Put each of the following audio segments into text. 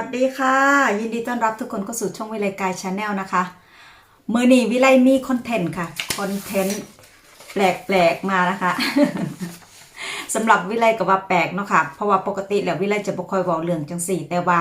วัสดีค่ะ ยินดีต้อนรับทุกคนเข้าสู่ช่องวิไลกายชาแนลนะคะ มือนี้วิไลมีคอนเทนต์ค่ะ คอนเทนต์แปลกๆมานะคะสำหรับวิไลกับว่าแปลกเนาะค่ะ เพราะว่าปกติแล้ววิไลจะบ่ค่อยบอกเรื่องจังสี่ แต่ว่า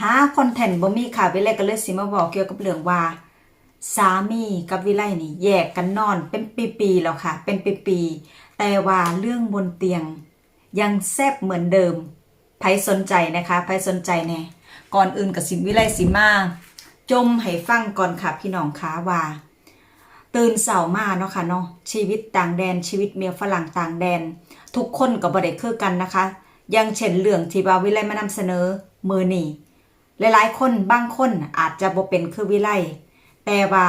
หาคอนเทนต์บ่มีค่ะ วิไลก็เลยสิมาบอกเกี่ยวกับเรื่องว่า สามีกับวิไลนี่แยกกันนอนเป็นปีๆแล้วค่ะ เป็นปีๆแต่ว่าเรื่องบนเตียง ยังแซบเหมือนเดิมใครสนใจนะคะใครสนใจแน่ ก่อนอื่นกับสิวิไลสิมาจมให้ฟังก่อนค่ะพี่น้องคะว่า ตื่นเสาร์มาเนาะค่ะเนาะชีวิตต่างแดนชีวิตเมียฝรั่งต่างแดน ทุกคนก็บ่ได้คือกันนะคะยังเช่นเรื่องที่ว่าวิไลมานำเสนอมือนี่หลายๆ คนบางคนอาจจะบ่เป็นคือวิไลแต่ว่า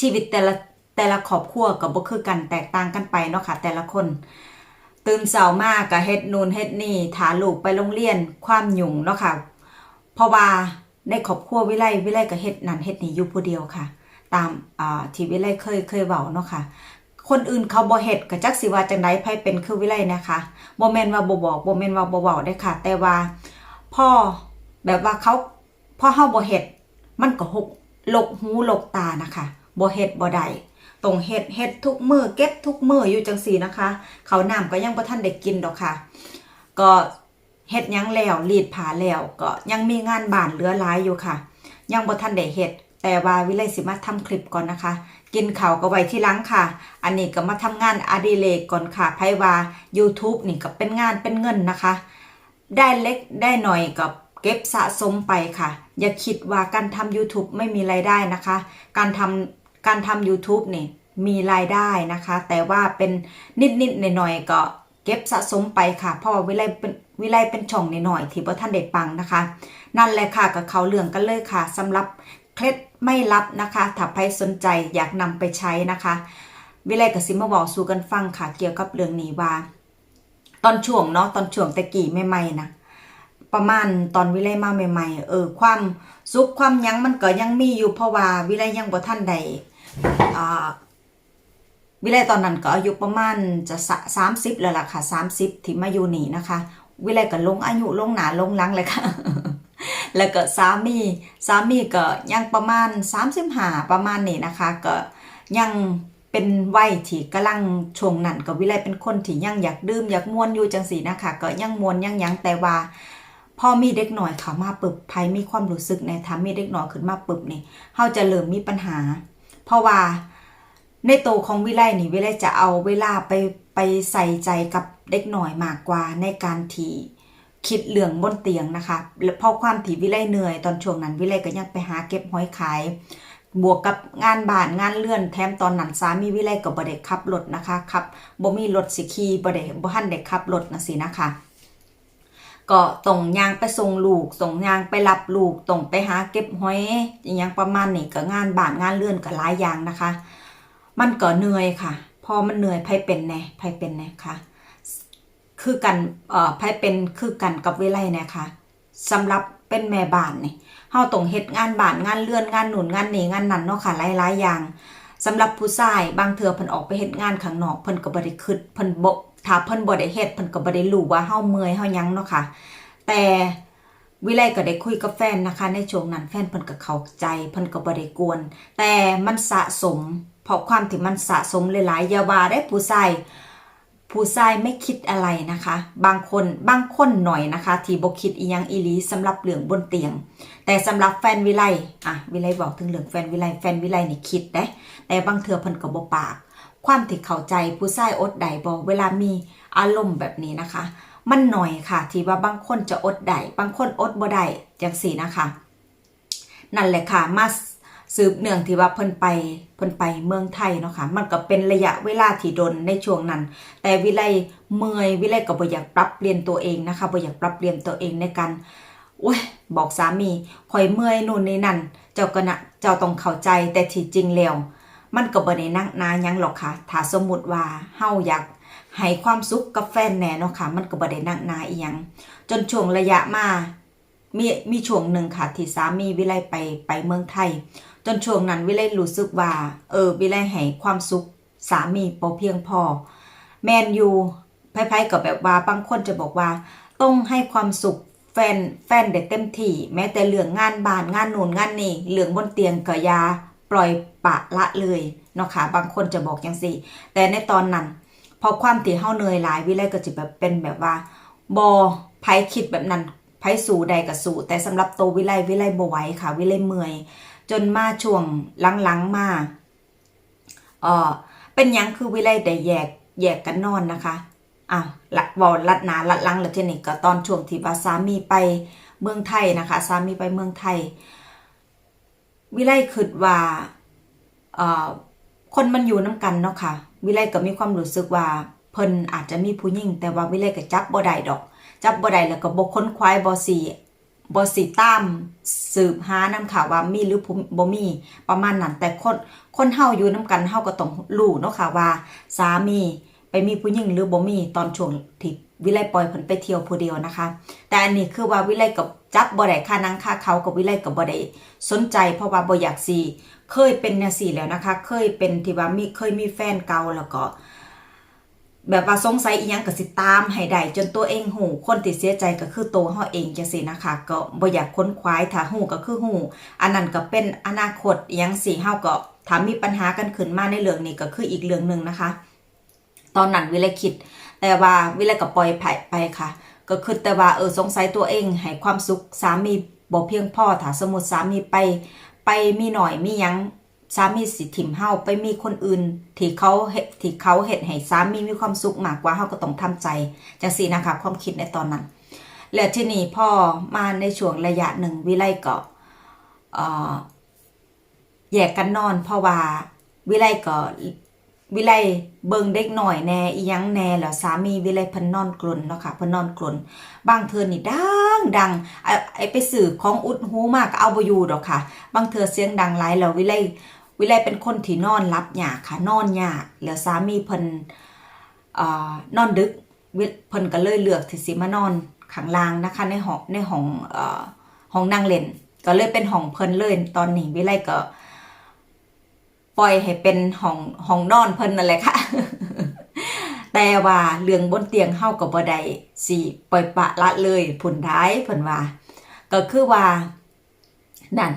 ชีวิตแต่ละแต่ละครอบครัวก็บ่คือกันแตกต่างกันไปเนาะค่ะแต่ละคน ตื่นเช้ามากก็เฮ็ดนูนเฮ็ดนี่ถาลูกไปโรงเรียนความยุ่งเนาะค่ะ เพราะว่าในครอบครัววิไลวิไลก็เฮ็ดนั่นเฮ็ดนี่อยู่ผู้เดียวค่ะ ตามอ่าที่วิไลเคยเคยเว้าเนาะค่ะ คนอื่นเขาบ่เฮ็ดก็จักสิว่าจังไดไผเป็นคือวิไลนะคะบ่แม่นว่าบ่บอกบ่แม่นว่าบ่เว้าได้ค่ะ แต่ว่าพ่อแบบว่าเขาพ่อเฮาบ่เฮ็ดมันก็หกลกหูลกตานะคะบ่เฮ็ดบ่ได้ต้องเฮ็ดเฮ็ดทุกมือเก็บทุกมืออยู่จังซี่นะคะ เขาน้ำก็ยังบ่ทันได้กินดอกค่ะ ก็ เฮ็ดยังแล้วรีดผาแล้วก็ยังมีงานบ้านเหลือหลายอยู่ค่ะ ยังบ่ทันได้เฮ็ดแต่ว่าวิไลสิมาทำคลิปก่อนนะคะ กินข้าวก็ไว้ที่หลังค่ะ อันนี้ก็มาทำงานอดิเรกก่อนค่ะไผว่า YouTube นี่ก็เป็นงานเป็นเงินนะคะ ได้เล็กได้หน่อยกับเก็บสะสมไปค่ะ อย่าคิดว่าการทำ YouTube ไม่มีรายได้นะคะ การทำการทำ YouTube นี่มีรายได้นะคะ แต่ว่าเป็นนิดๆหน่อยๆก็ เก็บสะสมไปค่ะ เพราะว่าวิไลเป็นวิไลเป็นช่องหน่อยที่บ่ท่านได้ปังนะคะ นั่นแหละค่ะกับเขาเรื่องกันเลยค่ะสำหรับเคล็ดไม่ลับนะคะถ้าใครสนใจอยากนำไปใช้นะคะ วิไลกับซิมาบอกสู่กันฟังค่ะ เกี่ยวกับเรื่องนี้ว่า ตอนช่วงเนาะตอนช่วงตะกี้ใหม่ๆนะประมาณตอนวิไลมาใหม่ ๆ เออความสุขความยั้งมันก็ยังมีอยู่เพราะว่าวิไลยังบ่ท่านใดอ่า วิไลตอนนั้นก็อายุประมาณจะสามสิบแล้วล่ะค่ะสามสิบที่มาอยู่นี่นะคะ วิไลก็ลงอายุลงหนาลงลังเลยค่ะ แล้วก็สามีสามีก็ยังประมาณ35ประมาณนี้นะคะ ก็ยังเป็นวัยที่กำลังช่วงนั้นก็วิไลเป็นคนที่ยังอยากดื่มอยากมวนอยู่จังสีนะคะ ก็ยังมวนยังยังแต่ว่าพอมีเด็กหน่อยเขามาปึบภัยมีความรู้สึกในทามีเด็กหน่อยขึ้นมาปึบนี่เฮาจะเริ่มมีปัญหา เพราะว่า ในโตวของวิไลนี่วิไลจะเอาเวลาไปไปใส่ใจกับเด็กหน่อยมากกว่าในการที่คิดเรื่องบนเตียงนะคะเพราะความที่วิไลเหนื่อยตอนช่วงนั้นวิไลก็ยังไปหาเก็บห้อยขาย บวกกับงานบานงานเลื่อนแถมตอนนั้นสามีวิไลก็บ่ได้ขับรถนะคะขับบ่มีรถสิขี่บ่ได้บ่ทันได้ขับรถนะสินะคะก็ต้องยางไปส่งลูกส่งยางไปรับลูกต้องไปหาเก็บห้อยอหยังประมาณนี้ก็งานบานงานเลื่อนก็หลายอย่างนะคะ มันก็เหนื่อยค่ะ พอมันเหนื่อยไผเป็นแน่ไผเป็นแน่ค่ะ คือกันเอ่อไผเป็นคือกันกับเวไลนะคะสำหรับเป็นแม่บ้านนี่เฮาต้องเฮ็ดงานบ้านงานเรือนงานหนุนงานหนีงานนั่นเนาะค่ะหลายๆอย่างสำหรับผู้ชายบางเทื่อเพิ่นออกไปเฮ็ดงานข้างนอกเพิ่นก็บ่ได้คิดเพิ่นบ่ถ้าเพิ่นบ่ได้เฮ็ดเพิ่นก็บ่ได้รู้ว่าเฮาเมื่อยเฮาหยังเนาะค่ะ แต่วิไลก็ได้คุยกับแฟนนะคะ ในช่วงนั้นแฟนเพิ่นก็เข้าใจเพิ่นก็บ่ได้กวน แต่มันสะสม เพราะความที่มันสะสมหลายๆยาว่าได้ผู้ชายผู้ชายไม่คิดอะไรนะคะ บางคนบางคนหน่อยนะคะ ที่บกคิดอียังอีลีสำหรับเรื่องบนเตียง แต่สำหรับแฟนวิไลอะวิไลบอกถึงเรื่องแฟนวิไลแฟนวิไลนี่คิดได้แต่บางเทื่อเพิ่นก็บ่ปาก ความที่เข้าใจผู้ชายอดได้บ่เวลามีอารมณ์แบบนี้นะคะ มันหน่อยค่ะ ที่ว่าบางคนจะอดได้บางคนอดบ่ได้จังสี่นะคะ นั่นแหละค่ะมา สืบเนื่องที่ว่าเพิ่นไปเพิ่นไปเมืองไทยเนาะค่ะมันก็เป็นระยะเวลาที่ดนในช่วงนั้น แต่วิไลเมยวิไลก็บ่อยากปรับเปลี่ยนตัวเองนะคะบ่อยากปรับเปลี่ยนตัวเองในการโอ้ยบอกสามีข่อยเมื่อยนู่นนี่นั่น เจ้าก็นะเจ้าต้องเข้าใจแต่ที่จริงแล้วมันก็บ่ได้นักหนายังหรอกค่ะ ถ้าสมมุติว่าเฮาอยากให้ความสุขกับแฟนแน่เนาะค่ะ มันก็บ่ได้นักหนาอีหยังจนช่วงระยะมามีมีช่วงหนึ่งค่ะที่สามีวิไลไปไปเมืองไทย จนช่วงนั้นวิไลรู้สึกว่า เออวิไลให้ความสุขสามีพอเพียงพอ แมนยูไพ่ๆกับแบบว่าบางคนจะบอกว่า ต้องให้ความสุขแฟนแฟนได้เต็มที่แม้แต่เรื่องงานบ้านงานนู่นงานนี่เรื่องบนเตียงก็ยาปล่อยปะละเลยเนาะค่ะบางคนจะบอกจังซี่ แต่ในตอนนั้นพอความที่เฮาเหนื่อยหลายวิไลก็จะแบบเป็นแบบว่าบอไผคิดแบบนั้นไผสู่ใดก็สู่แต่สำหรับตัววิไลวิไลบ่ไหวค่ะ วิไลเมื่อย จนมาช่วงหลังๆมาเออเป็นยังคือวิไลได้แยกแยกกันนอนนะคะอ้าวละบอลัดหนาลัดลังแล้วทีนี้ก็ตอนช่วงที่ว่าสามีไปเมืองไทยนะคะสามีไปเมืองไทย วิไลคิดว่าเอ่อคนมันอยู่น้ำกันเนาะค่ะ วิไลก็มีความรู้สึกว่าเพิ่นอาจจะมีผู้หญิงแต่ว่าวิไลก็จับบ่ได้ดอก จับบ่ได้แล้วก็บ่ค้นคว้ายบ่สิ บ่สิตามสืบหานำข่าวว่ามีหรือบ่มีประมาณนั้นแต่คนคนเฮาอยู่น้ำกันเฮาก็ต้องรู้เนาะค่ะว่า สามีไปมีผู้หญิงหรือบ่มีตอนช่วงที่วิไลปล่อยเพิ่นไปเที่ยวผู้เดียวนะคะ แต่อันนี้คือว่าวิไลกับจับบ่ได้ค่านังค่าเขากับวิไลกับบ่ได้สนใจเพราะว่าบ่อยากสิเคยเป็นแนวสี่แล้วนะคะ เคยเป็นที่ว่ามีเคยมีแฟนเก่าแล้วก็ แบบว่าสงสัยอีหยังก็สิตามให้ได้จนตัวเองหูคนที่เสียใจก็คือตัวเฮาเองจังซี่นะคะ ก็บ่อยากค้นคว้ายถ้าหูก็คือหูอันนั้นก็เป็นอนาคตอีหยังสิเฮาก็ถ้ามีปัญหากันขึ้นมาในเรื่องนี้ก็คืออีกเรื่องหนึ่งนะคะ ตอนนั้นวิไลคิด แต่ว่าวิไลก็ปล่อยผ่ไปค่ะ ก็คือแต่ว่าเออสงสัยตัวเองให้ความสุขสามีบ่เพียงพอถ้าสมมติสามีไปไปมีหน่อยมียัง สามีสิถิ่มเฮาไปมีคนอื่น ที่เขาเฮ็ดที่เขาเฮ็ดให้สามีมีความสุขมากกว่าเฮาก็ต้องทำใจจังซี่นะคะความคิดในตอนนั้น แล้วที่นี่พ่อมาในช่วงระยะหนึ่งวิไลก็เอ่อแยกกันนอนเพราะว่าวิไลก็วิไลเบิงเด็กหน่อยแน่อีหยังแน่แล้วสามีวิไลพิ่นนอนกลนเนาะค่ะพิ่นนอนกลนบางเทื่อนี่ดังดังไอไปสื่อของอุดหูมากก็เอาบ่อยู่ดอกค่ะ บางเทื่อเสียงดังหลายแล้ววิไล วิไลเป็นคนที่นอนรับยากค่ะนอนยากแล้วสามีเพิ่นอนอนดึกเพิ่นก็เลยเลือกที่สิมานอนข้างล่างนะคะในห้องในห้องเอ่อห้องนั่งเล่น ก็เลยเป็นห้องเพิ่นเลยตอนนี้วิไลก็ ปล่อยให้เป็นห้องห้องนอนเพิ่นนั่นแหละค่ะแต่ว่าเรื่องบนเตียงเฮาก็บ่ได้สิปล่อยปะละเลยผุนท้ายเพิ่นว่า ก็คือว่านั่น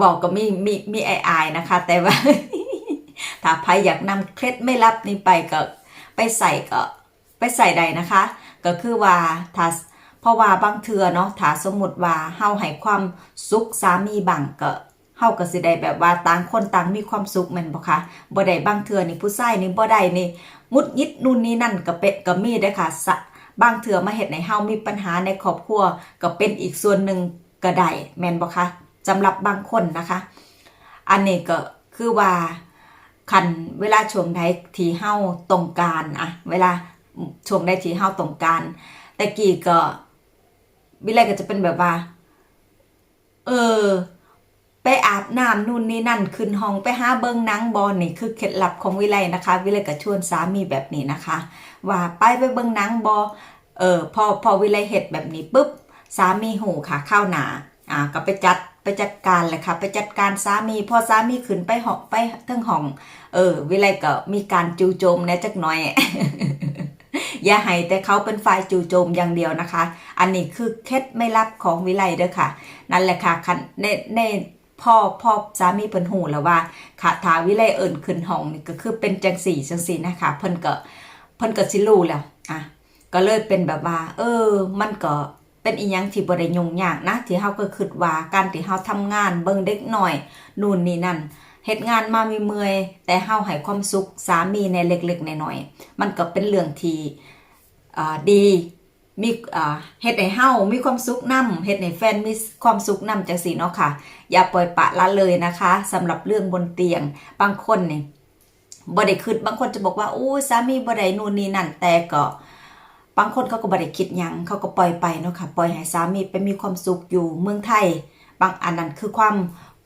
บอกก็มีมีมีอายๆนะคะ แต่ว่า ถ้าใครอยากนำเคล็ดไม่ลับนี้ไปก็ไปใส่ก็ไปใส่ใดนะคะ ก็คือว่าถ้าเพราะว่าบางเทื่อเนาะถ้าสมมติว่าเฮาให้ความสุขสามีบังก็เฮาก็สิได้แบบว่าต่างคนต่างมีความสุขแม่นบ่คะบ่ได้บางเทื่อนี่ผู้ชายนี่บ่ได้นี่มุดยิดนู่นนี่นั่นก็เป็ดก็มีได้ค่ะสะบางเทื่อมาเฮ็ดให้เฮามีปัญหาในครอบครัวก็เป็นอีกส่วนหนึ่งก็ได้แม่นบ่คะ สำหรับบางคนนะคะ อันนี้ก็คือว่าคันเวลาช่วงใดที่เฮาต้องการอะเวลาช่วงใดที่เฮาต้องการแต่กี้ก็วิไลก็จะเป็นแบบว่า เออ ไปอาบน้ำนู่นนี่นั่น ขึ้นห้องไปหาเบิงนังบอลนี่คือเคล็ดลับของวิไลนะคะ วิไลก็ชวนสามีแบบนี้นะคะ ว่าไปไปเบิงนังบอเออพอพอวิไลเห็ดแบบนี้ปุ๊บสามีหูค่ะเข้าหนาอ่าก็ไปจัด ไปจัดการเลยค่ะ ไปจัดการสามีพอสามีขึ้นไปหอกไปเทั้งห้อง เออ วิไลก็มีการจูโจมนะจักหน่อยอย่าให้แต่เขาเป็นฝ่ายจู่โจมอย่างเดียวนะคะ อันนี้คือเคล็ดไม่ลับของวิไลเด้อค่ะ นั่นแหละค่ะคันในในพ่อพ่อสามีเพิ่นหูแล้วว่าค่ะทาวิไลเอิญขึ้นห้องนี่ก็คือเป็นจังสี่จังสี่นะคะเพิ่นก็เพิ่นก็สิรู้แล้วอะก็เลยเป็นแบบว่า เออ มันก็ เป็นอีหยังที่บ่ได้ยุ่งยากนะที่เฮาก็คิดว่าการที่เฮาทำงานเบิ่งเด็กหน่อยนู่นนี่นั่นเฮ็ดงานมามีเมื่อยแต่เฮาให้ความสุขสามีในเล็กๆน้อยๆมันก็เป็นเรื่องที่อ่าดีมีอ่าเฮ็ดให้เฮามีความสุขนํเฮ็ดให้แฟนมีความสุขนํจังซี่เนาะค่ะ อย่าปล่อยปะละเลยนะคะสำหรับเรื่องบนเตียงบางคนนี่บ่ได้คิดบางคนจะบอกว่าอู้สามีบ่ได้นู่นนี่นั่นแต่ก็ บางคนเขาก็บ่ได้คิดยังเขาก็ปล่อยไปเนาะค่ะปล่อยให้สามีไปมีความสุขอยู่เมืองไทย บางอันนั้นคือความ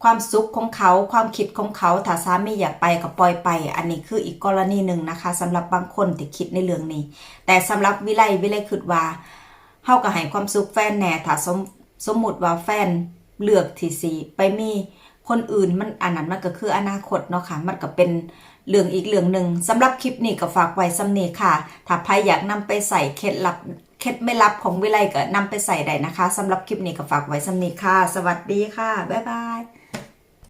ความสุขของเขาความคิดของเขาถ้าสามีอยากไปก็ปล่อยไป อันนี้คืออีกกรณีหนึ่งนะคะสำหรับบางคนที่คิดในเรื่องนี้ แต่สำหรับวิไลวิไลคิดว่าเฮาก็ให้ความสุขแฟนแหน่ถ้าสมสมมุติว่าแฟนเลือกที่สีไปมี คนอื่นมันอันนั้นมันก็คืออนาคตเนาะค่ะ มันก็เป็นเรื่องอีกเรื่องหนึ่งสำหรับคลิปนี้ก็ฝากไว้สำเนีค่ะ ถ้าใครอยากนำไปใส่เคล็ดลับเคล็ดไม่ลับของวิไลก็นำไปใส่ได้นะคะสำหรับคลิปนี้ก็ฝากไว้สำนีค่ะ สวัสดีค่ะ บ๊ายบาย